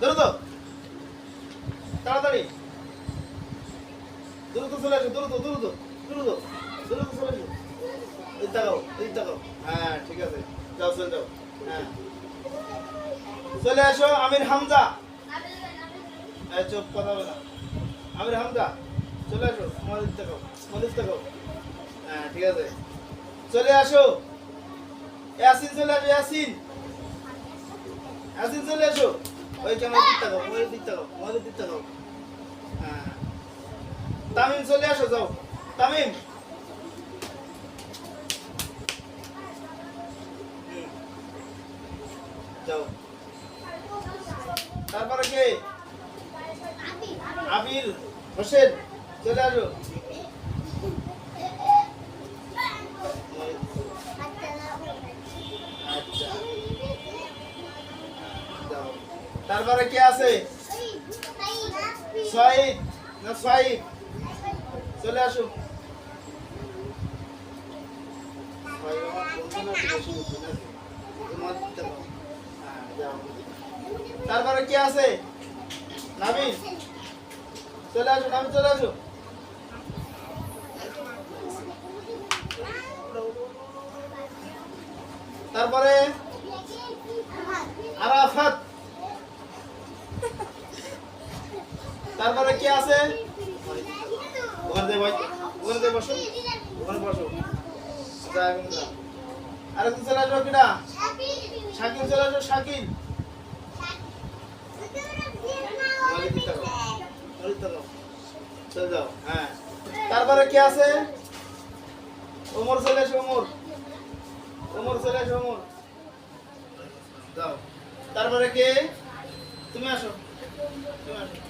দ্রুত। তাড়াতাড়ি। দ্রুত চলে আসো, দ্রুত দ্রুত দ্রুত দ্রুত চলে আসো। এই তাকাও এই তাকাও। হ্যাঁ ঠিক আছে। যাও, চলে যাও। হ্যাঁ। চলে আসো, আমির হামজা। এই চুপ কথা না। আমির হামজা, চলে আসো মনির তাকাও মনির তাকাও। হ্যাঁ ঠিক আছে। চলে আসো। ইয়াসিন চলে আসো, ইয়াসিন। ইয়াসিন চলে আসো। ওই ক্যামেরা দিক তাকাও ওই দিক তাকাও ওই দিক তাকাও হ্যাঁ। তামিম, চলে আসো, যাও। তামিম। যাও। তারপরে কে? আবির। হোসেন, চলে আসো। তারপরে কে আছে? সাইদ না চলে আসো। তারপরে কে আছে? নাবিন চলে আসো নাবিন চলে আসো। তারপরে আরাফাত। তারপরে কে আছে? আসো কিনা? চলে যাও হ্যাঁ। তারপরে কে আছে? ওমর চলে আসো ওমর। ওমর চলে আসো ওমর। যাও। তারপরে কে? তুমি আসো। তুমি আসো।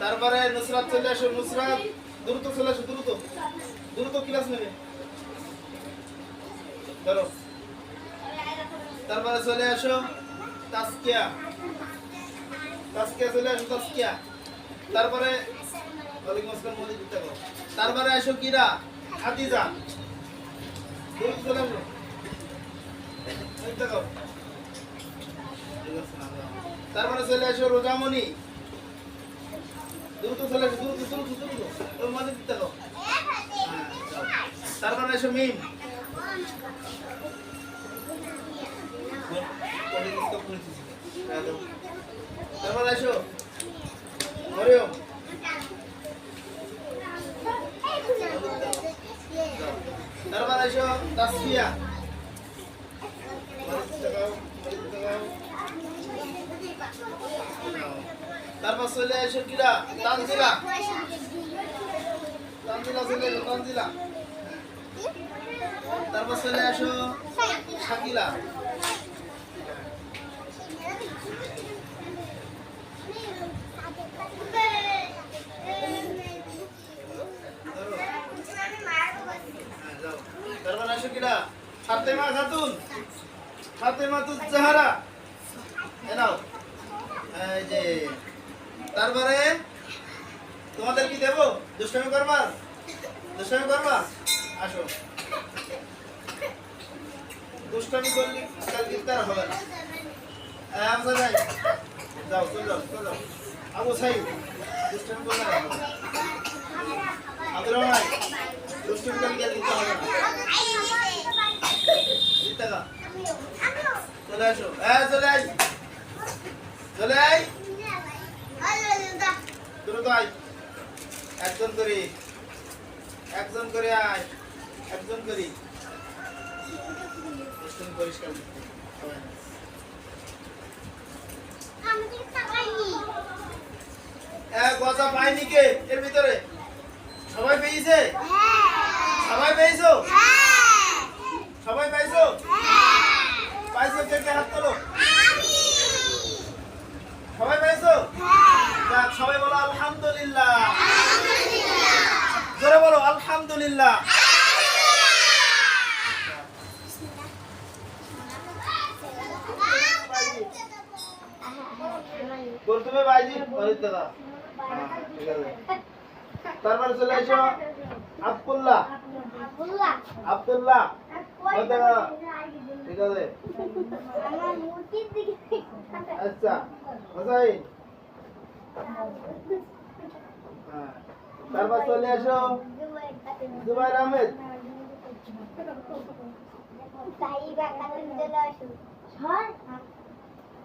তারপরে নুসরাত চলে আসো, নুসরাত, দ্রুত চলে আসো, দ্রুত। দ্রুত ক্লাস নেবে? ধরো। তারপরে চলে আসো তাসকিয়া তাসকিয়া চলে আসো তাসকিয়া তারপরে ওয়ালাইকুম আসসালাম মোদি দিতে তারপরে আসো কিরা? হাতিজা দ্রুত চলে আসো। তারপরে চলে আসো রোজামণি। দ্রুত চলে আসো দ্রুত দ্রুত দ্রুত ওর মাঝে দিতে হ্যাঁ, তারপরে এসো মিম। তারপর এসো। মরিয়ম তারপর এসো তাসফিয়া। তারপর চলে এসো কিরা তানজিলা তানজিলা চলে এসো তানজিলা তারপর চলে আসো শাকিলা। তারপর আসো কিরা, ফাতেমা খাতুন। ফাতেমা তুজ জাহারা। এ নাও। এই যে তারপরে তোমাদের কি দেবো? দুষ্টামি করবা? দুষ্টামি করবা? আসো। দুষ্টামি করলে কাল ইফতার হবে না। যাও, চলে চলে আবু সাই দুষ্টামি করলে না। আব্দুর রহমান হবে না। চলে আসো। হ্যাঁ চলে আই চলে আই একজন করে। একজন করে আয়। একজন করি। পরিষ্কার গজা পাইনি কে? এর ভিতরে। সবাই পেয়েছে সবাই পেয়েছ সবাই পাইছো পাইছো কে কে হাত তোলো আলহামদুলিল্লাহ। বাইজি অরিত দাদা। তারপরে চলে এসো, আব্দুল্লাহ। আব্দুল্লাহ ঠিক আছে। আচ্ছা হ্যাঁ তারপর চলে এসো। জুবাইর আহমেদ।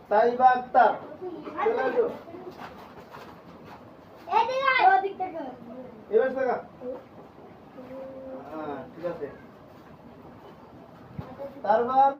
তাইবা আক্তার চলে আসো। এবার থাকা হ্যাঁ ঠিক আছে। তারপর